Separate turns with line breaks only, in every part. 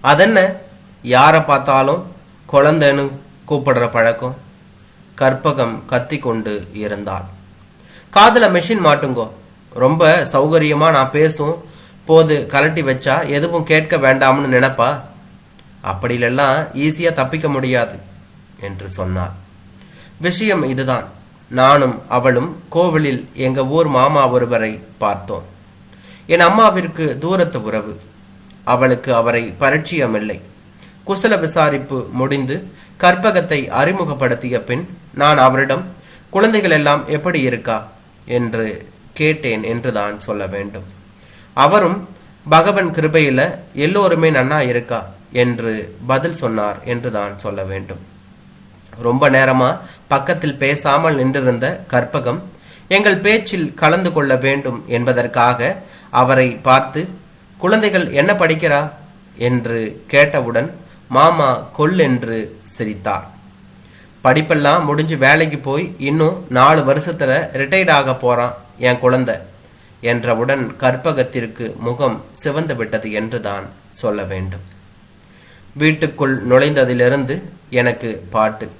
அதென்ன? யாரை பார்த்தாலும் குழந்தைன்னு கூப்பிடுற பழக்கம். கற்பகம் கத்தி கொண்டு இருந்தாள். காதில் மெஷின் மாட்டுங்கோ. ரொம்ப சௌகரியமாக நான் பேசும் போது கலட்டி வச்சா எதுவும் கேட்க வேண்டாம்னு நினைப்பா? அப்படிலெல்லாம் ஈஸியாக தப்பிக்க முடியாது என்று சொன்னார் விஷயம் இதுதான். நானும் அவளும் கோவிலில் எங்கள் ஊர் மாமா ஒருவரை பார்த்தோம். என் அம்மாவிற்கு தூரத்து உறவு. அவளுக்கு அவரை பரிச்சயமில்லை. குசல விசாரிப்பு முடிந்து கற்பகத்தை அறிமுகப்படுத்திய பின் நான் அவரிடம் குழந்தைகள் எல்லாம் எப்படி இருக்கா? என்று கேட்டேன் என்றுதான் சொல்ல வேண்டும். அவரும் பகவன் கிருபையில எல்லோருமே நன்னா இருக்கா? என்று பதில் சொன்னார் என்றுதான் சொல்ல வேண்டும். ரொம்ப நேரமா பக்கத்தில் பேசாமல் நின்றிருந்த கற்பகம் எங்கள் பேச்சில் கலந்து கொள்ள வேண்டும் என்பதற்காக அவரை பார்த்து குழந்தைகள் என்ன படிக்கிறா? என்று கேட்டவுடன் மாமா கொல்லென்று சிரித்தார். படிப்பெல்லாம் முடிஞ்சு வேலைக்கு போய் இன்னும் நாலு வருஷத்தில் ரிட்டையர்ட் ஆக போகிறான் என் குழந்தை என்றவுடன் கற்பகத்திற்கு முகம் சிவந்து விட்டது என்றுதான் சொல்ல வேண்டும். வீட்டுக்குள் நுழைந்ததிலிருந்து எனக்கு பாட்டு.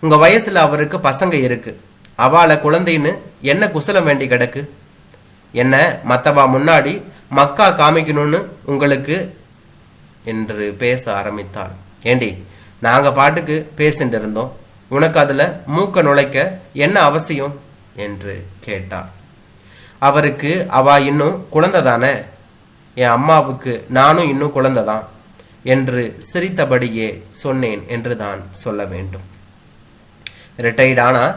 உங்கள் வயசில் அவருக்கு பசங்க இருக்கு. அவளை குழந்தைன்னு என்ன குசலம் வேண்டி கிடக்கு? என்ன மற்றவா முன்னாடி மக்கா காமிக்கணும்னு உங்களுக்கு என்று பேச ஆரம்பித்தாள். ஏண்டி நாங்கள் பாட்டுக்கு பேசிட்டு இருந்தோம். உனக்கு அதில் மூக்க நுழைக்க என்ன அவசியம்? என்று கேட்டார் அவருக்கு அவ இன்னும் குழந்தை தானே? என் அம்மாவுக்கு நானும் இன்னும் குழந்தை தான். என்று சிரித்தபடியே சொன்னேன் என்று தான் சொல்ல வேண்டும். ரிட்டையர்ட்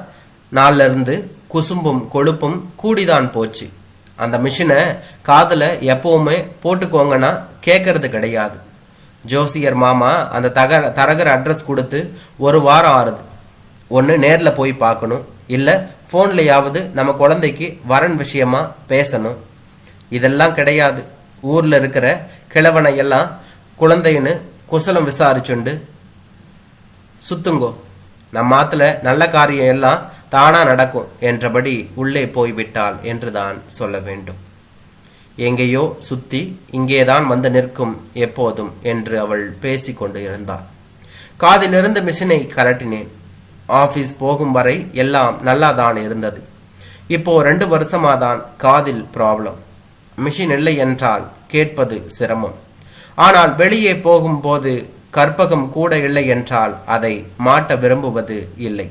நாளிலிருந்து இருந்து குசும்பும் கொழுப்பும் கூடிதான் போச்சு. அந்த மிஷினை காதில் எப்பவுமே போட்டுக்கோங்கன்னா கேட்கறது கிடையாது. ஜோசியர் மாமா அந்த தக தரகர் அட்ரஸ் கொடுத்து ஒரு வாரம் ஆறுது. ஒன்று நேரில் போய் பார்க்கணும். இல்லை ஃபோன்லையாவது நம்ம குழந்தைக்கு வரன் விஷயமா பேசணும். இதெல்லாம் கிடையாது. ஊரில் இருக்கிற கிழவனை எல்லாம் குழந்தைன்னு குசலம் விசாரிச்சுண்டு சுத்துங்கோ நம்ம ஆற்றுல நல்ல காரியம் எல்லாம் தானா நடக்கும் என்றபடி உள்ளே போய்விட்டாள் என்றுதான் சொல்ல வேண்டும். எங்கேயோ சுத்தி இங்கேதான் வந்து நிற்கும் எப்போதும் என்று அவள் பேசிக்கொண்டு இருந்தாள். காதிலிருந்து மிஷினை கலட்டினேன் ஆபீஸ் போகும் வரை எல்லாம் நல்லாதான் இருந்தது. இப்போ ரெண்டு வருஷமாதான் காதில் ப்ராப்ளம் மிஷின் இல்லை என்றால் கேட்பது சிரமம். ஆனால் வெளியே போகும்போது கற்பகம் கூட இல்லை என்றால் அதை மாட்ட விரும்புவது இல்லை.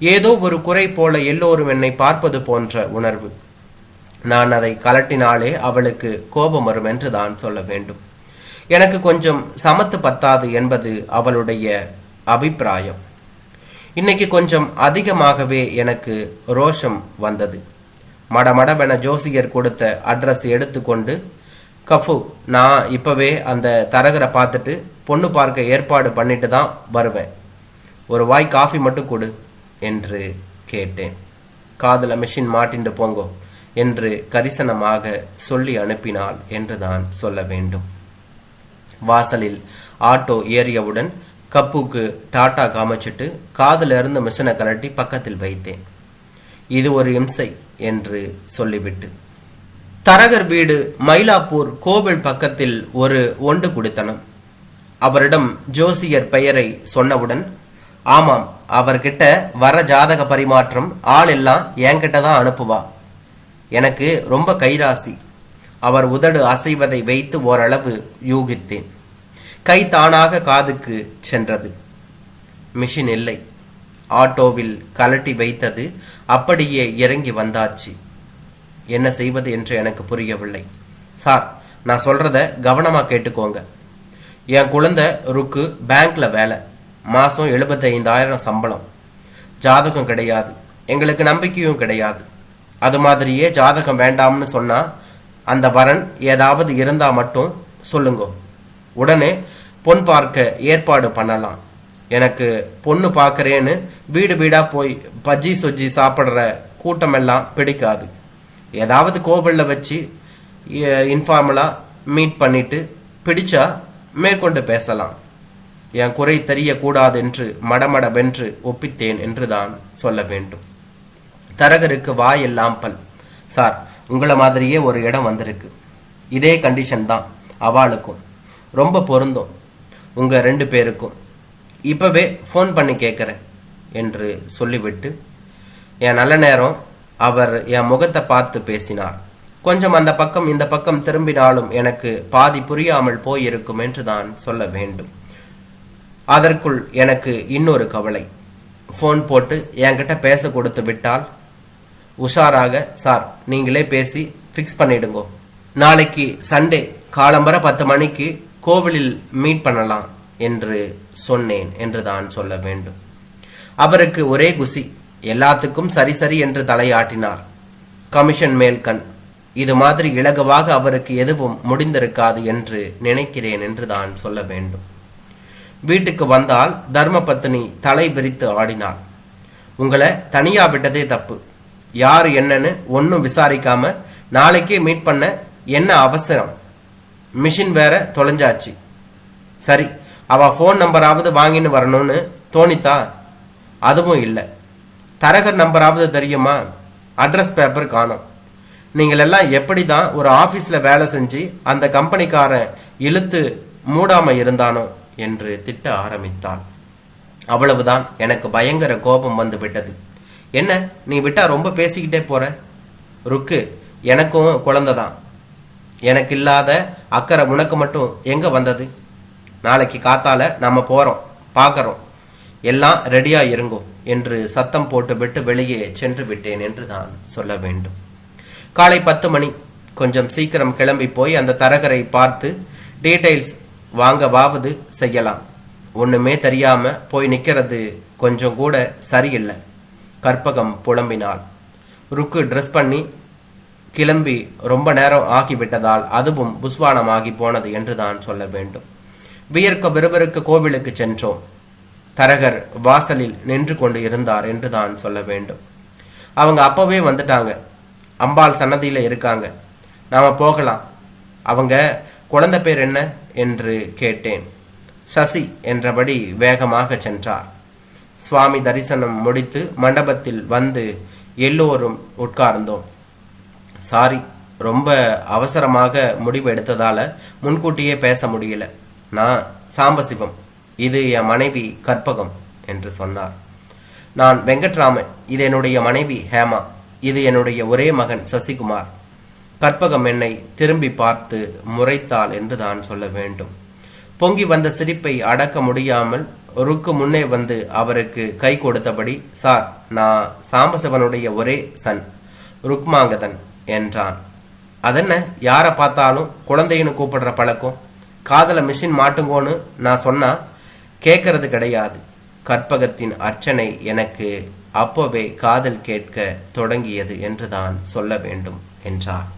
ஏதோ ஒரு குறை போல எல்லோரும் என்னை பார்ப்பது போன்ற உணர்வு. நான் அதை கலட்டினாலே அவளுக்கு கோபம் வரும் என்று தான் சொல்ல வேண்டும். எனக்கு கொஞ்சம் சமத்து பத்தாது என்பது அவளுடைய அபிப்பிராயம். இன்னைக்கு கொஞ்சம் அதிகமாகவே எனக்கு ரோஷம் வந்தது. மடமடவென ஜோசியர் கொடுத்த அட்ரஸ் எடுத்துக்கொண்டு கஃபு நான் இப்போவே அந்த தரகரை பார்த்துட்டு பொண்ணு பார்க்க ஏற்பாடு பண்ணிட்டு தான் வருவேன். ஒரு வாய் காஃபி மட்டும் கொடு. என்று கேட்டேன். காதல மிஷின் மாட்டிண்டு போங்கோ என்று கரிசனமாக சொல்லி அனுப்பினாள் என்றுதான் சொல்ல வேண்டும். வாசலில் ஆட்டோ ஏறியவுடன் கப்புக்கு டாட்டா காமிச்சிட்டு காதில் இருந்து மிஷினை கலட்டி பக்கத்தில் வைத்தேன். இது ஒரு இம்சை என்று சொல்லிவிட்டு. தரகர் வீடு மயிலாப்பூர் கோவில் பக்கத்தில் ஒரு ஒன்று குடித்தனம். அவரிடம் ஜோசியர் பெயரை சொன்னவுடன் ஆமாம் அவர்கிட்ட வர ஜாதக பரிமாற்றம் ஆள் எல்லாம் என்கிட்ட தான் அனுப்புவா. எனக்கு ரொம்ப கைராசி. அவர் உதடு அசைவதை வைத்து ஓரளவு யூகித்தேன். கை தானாக காதுக்கு சென்றது. மிஷின் இல்லை. ஆட்டோவில் கலட்டி வைத்தது அப்படியே இறங்கி வந்தாச்சு. என்ன செய்வது என்று எனக்கு புரியவில்லை. சார் நான் சொல்றத கவனமாக கேட்டுக்கோங்க. என் குழந்தை ருக்கு பேங்க்ல வேலை. மாதம் எழுபத்தைந்தாயிரம் சம்பளம். ஜாதகம் கிடையாது. எங்களுக்கு நம்பிக்கையும் கிடையாது. அது மாதிரியே ஜாதகம் வேண்டாம்னு சொன்னால் அந்த வரன் ஏதாவது இருந்தால் மட்டும் சொல்லுங்க. உடனே பொன் பார்க்க ஏற்பாடு பண்ணலாம். எனக்கு பொண்ணு பார்க்குறேன்னு வீடு வீடாக போய் பஜ்ஜி சொஜ்ஜி சாப்பிட்ற கூட்டமெல்லாம் பிடிக்காது. ஏதாவது கோவிலில் வச்சு இன்ஃபார்மலாக மீட் பண்ணிட்டு பிடிச்சா மேற்கொண்டு பேசலாம். என் குறை தெரியக்கூடாதென்று மடமடவென்று ஒப்பித்தேன் என்றுதான் சொல்ல வேண்டும். தரகருக்கு வாயெல்லாம் பல். சார் உங்களை மாதிரியே ஒரு இடம் வந்திருக்கு. இதே கண்டிஷன் தான் அவளுக்கும். ரொம்ப பொருந்தும். உங்கள் ரெண்டு பேருக்கும். இப்போவே ஃபோன் பண்ணி கேட்குறேன் என்று சொல்லிவிட்டு என் நல்ல நேரம் அவர் என் முகத்தை பார்த்து பேசினார். கொஞ்சம் அந்த பக்கம் இந்த பக்கம் திரும்பினாலும் எனக்கு பாதி புரியாமல் போயிருக்கும் என்று தான் சொல்ல வேண்டும். அதற்குள் எனக்கு இன்னொரு கவலை. ஃபோன் போட்டு என்கிட்ட பேச கொடுத்து விட்டால் உஷாராக சார் நீங்களே பேசி ஃபிக்ஸ் பண்ணிடுங்கோ. நாளைக்கு சண்டே காலம்பர பத்து மணிக்கு கோவிலில் மீட் பண்ணலாம் என்று சொன்னேன் என்று தான் சொல்ல வேண்டும். அவருக்கு ஒரே குசி எல்லாத்துக்கும் சரி சரி என்று தலையாட்டினார். கமிஷன் மேல் கண் இது மாதிரி இலகுவாக அவருக்கு எதுவும் முடிந்திருக்காது என்று நினைக்கிறேன் என்று தான் சொல்ல வேண்டும். வீட்டுக்கு வந்தால் தர்மபத்தினி தலை பிரித்து ஆடினாள். உங்களை தனியா விட்டதே தப்பு. யார் என்னன்னு ஒன்றும் விசாரிக்காம நாளைக்கே மீட் பண்ண என்ன அவசரம்? மிஷின் வேற தொலைஞ்சாச்சு. சரி அவ ஃபோன் நம்பராவது வாங்கின்னு வரணும்னு தோணித்தா? அதுவும் இல்லை. தரகர் நம்பராவது தெரியுமா? அட்ரஸ் பேப்பர் காணும். நீங்கள் எல்லாம் எப்படி தான் ஒரு ஆஃபீஸில் வேலை செஞ்சு அந்த கம்பெனிக்காரன் இழுத்து மூடாமல் இருந்தானோ? என்று திட்ட ஆரம்பித்தாள். அவ்வளவுதான். எனக்கு பயங்கர கோபம் வந்து விட்டது. என்ன? நீ விட்டா ரொம்ப பேசிக்கிட்டே போற? ருக்கு எனக்கும் குழந்தை தான். எனக்கு இல்லாத அக்கறை உனக்கு மட்டும் எங்க வந்தது? நாளைக்கு காத்தால நம்ம போறோம். பார்க்கறோம் எல்லாம் ரெடியா இருங்கோ என்று சத்தம் போட்டு விட்டு வெளியே சென்று விட்டேன் என்று நான் சொல்ல வேண்டும். காலை பத்து மணி. கொஞ்சம் சீக்கிரம் கிளம்பி போய் அந்த தரகரை பார்த்து டீட்டெயில்ஸ் வாங்கவாவது செய்யலாம். ஒண்ணுமே தெரியாம போய் நிக்கிறது கொஞ்சம் கூட சரியில்லை. கற்பகம் புலம்பினாள். ருக்கு ட்ரெஸ் பண்ணி கிளம்பி ரொம்ப நேரம் ஆகிவிட்டதால் அதுவும் புஸ்வானமாகி போனது என்று தான் சொல்ல வேண்டும். வியர்க்க விறுவிறுக்க கோவிலுக்கு சென்றோம். தரகர் வாசலில் நின்று கொண்டு இருந்தார் என்று தான் சொல்ல வேண்டும். அவங்க அப்பவே வந்துட்டாங்க. அம்பாள் சன்னதியில இருக்காங்க. நாம போகலாம். அவங்க குழந்தை பேர் என்ன? என்று கேட்டேன். சசி என்றபடி வேகமாக சென்றார். சுவாமி தரிசனம் முடித்து மண்டபத்தில் வந்து எல்லோரும் உட்கார்ந்தோம். சாரி ரொம்ப அவசரமாக முடிவு எடுத்ததால முன்கூட்டியே பேச முடியல. நான் சாம்பசிவம் இது என் மனைவி கற்பகம் என்று சொன்னார். நான் வெங்கட்ராமன் இது என்னுடைய மனைவி ஹேமா இது என்னுடைய ஒரே மகன் சசிகுமார். கற்பகம் என்னை திரும்பி பார்த்து முறைத்தாள் என்று தான் சொல்ல வேண்டும். பொங்கி வந்த சிரிப்பை அடக்க முடியாமல் ருக்கு முன்னே வந்து அவருக்கு கை கொடுத்தபடி சார் நான் சாம்பசிவனுடைய ஒரே சன் ருக்மாங்கதன் என்றான். அதென்ன? யாரை பார்த்தாலும் குழந்தைன்னு கூப்பிடுற பழக்கம்? காதல மிஷின் மாட்டுங்கோன்னு நான் சொன்னா கேட்கறது கிடையாது. கற்பகத்தின் அர்ச்சனை எனக்கு அப்போவே காதல் கேட்க தொடங்கியது என்றுதான் சொல்ல வேண்டும் என்றார்